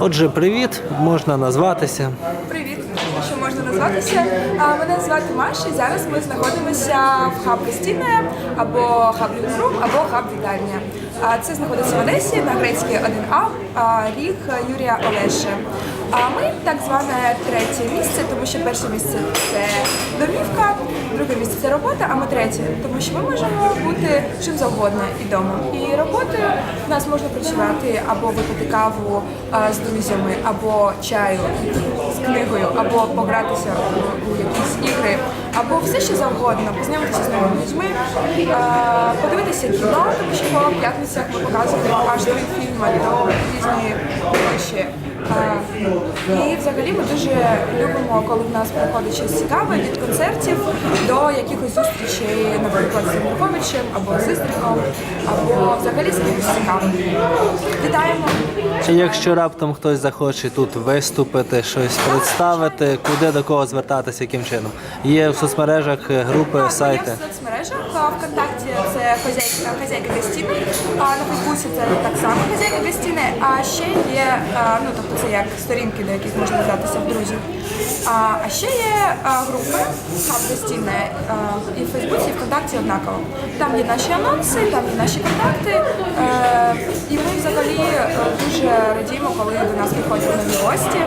Отже, привіт, можна назватися. Привіт, що можна назватися. А, Мене звати Маша, і зараз ми знаходимося в хаб гостиная або хаб Люкрум, або хаб вітальня. А, Це знаходиться в Одесі на грецькій 1А, ріг Юрія Олеше. А ми так зване третє місце, тому що перше місце це друге місце це робота, а ми третє, тому що ми можемо бути чим завгодно і вдома. І роботою в нас можна працювати або випити каву а, з друзями, або чаю з книгою, або погратися у, якісь все що завгодно, познайомитися з новими людьми, подивитися кіно, тому що по п'ятницях ми аж три фільми про різні гроші. І взагалі ми дуже любимо, коли в нас проходить щось цікаве від концертів до якихось зустрічей, наприклад, з Януковичем або з Іздриком, або взагалі з кимось цікавим. Вітаємо! Чи якщо раптом хтось захоче тут виступити, щось представити, куди до кого звертатися, яким чином? Є в соцмережах е, групи, сайти. Є в Вконтакті це хазяйка, хазяйка гостіни, а на Фейсбуці це так само хазяйка гостіни, а ще є, ну тобто це як сторінки, до яких можна додатися в друзі. А, ще є групи хаб гостіни і в Фейсбуці, і Вконтакті однаково. Там є наші анонси, там є наші контакти. Е, і ми взагалі е, дуже радіємо, коли до нас приходять нові гості.